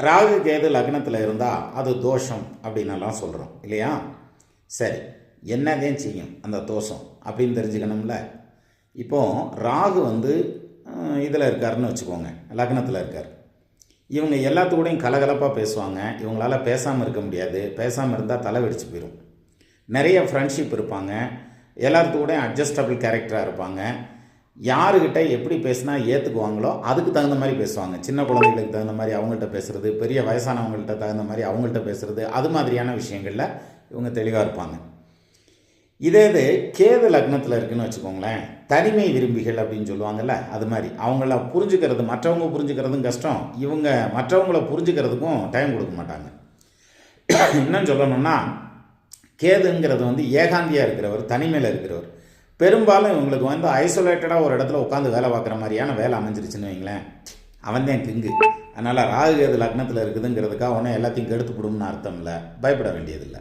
ராகு கேது லக்னத்தில் இருந்தால் அது தோஷம் அப்படின்னெல்லாம் சொல்கிறோம் இல்லையா? சரி. என்னதான் செய்யும் அந்த தோஷம் அப்படின்னு தெரிஞ்சுக்கணும்ல. இப்போ ராகு வந்து இதில் இருக்காருன்னு வச்சுக்கோங்க. லக்னத்தில் இருக்கார். இவங்க எல்லாத்துக்கூடையும் கலகலப்பாக பேசுவாங்க. இவங்களால பேசாமல் இருக்க முடியாது. பேசாமல் இருந்தால் தலை வெடிச்சு போயிடும் நிறைய ஃப்ரெண்ட்ஷிப் இருப்பாங்க. எல்லாத்துக்கூடையும் அட்ஜஸ்டபிள் கேரக்டராக இருப்பாங்க. யாருக்கிட்ட எப்படி பேசினா ஏற்றுக்குவாங்களோ அதுக்கு தகுந்த மாதிரி பேசுவாங்க. சின்ன குழந்தைகளுக்கு தகுந்த மாதிரி அவங்கள்ட்ட பேசுகிறது பெரிய வயசானவங்கள்ட்ட தகுந்த மாதிரி அவங்கள்ட்ட பேசுகிறது அது மாதிரியான விஷயங்களில் இவங்க தெளிவாக இருப்பாங்க. இதே இது கேது லக்னத்தில் இருக்குன்னு வச்சுக்கோங்களேன் தனிமை விரும்பிகள் அப்படின்னு சொல்லுவாங்கல்ல அது மாதிரி. அவங்கள புரிஞ்சுக்கிறது மற்றவங்க புரிஞ்சுக்கிறதும் கஷ்டம். இவங்க மற்றவங்கள புரிஞ்சுக்கிறதுக்கும் டைம் கொடுக்க மாட்டாங்க. இன்னும் சொல்லணும்னா கேதுங்கிறது வந்து ஏகாந்தியாக இருக்கிறவர் தனிமையில் இருக்கிறவர். பெரும்பாலும் இவங்களுக்கு வந்து ஐசோலேட்டடாக ஒரு இடத்துல உட்காந்து வேலை பார்க்குற மாதிரியான வேலை அமைஞ்சிருச்சுன்னு வைங்களேன். அவன் தான் கிங்கு அதனால் ராகு கேது லக்னத்தில் இருக்குதுங்கிறதுக்காக உடனே எல்லாத்தையும் கெடுத்து விடும்னு அர்த்தம் இல்லை பயப்பட வேண்டியதில்லை.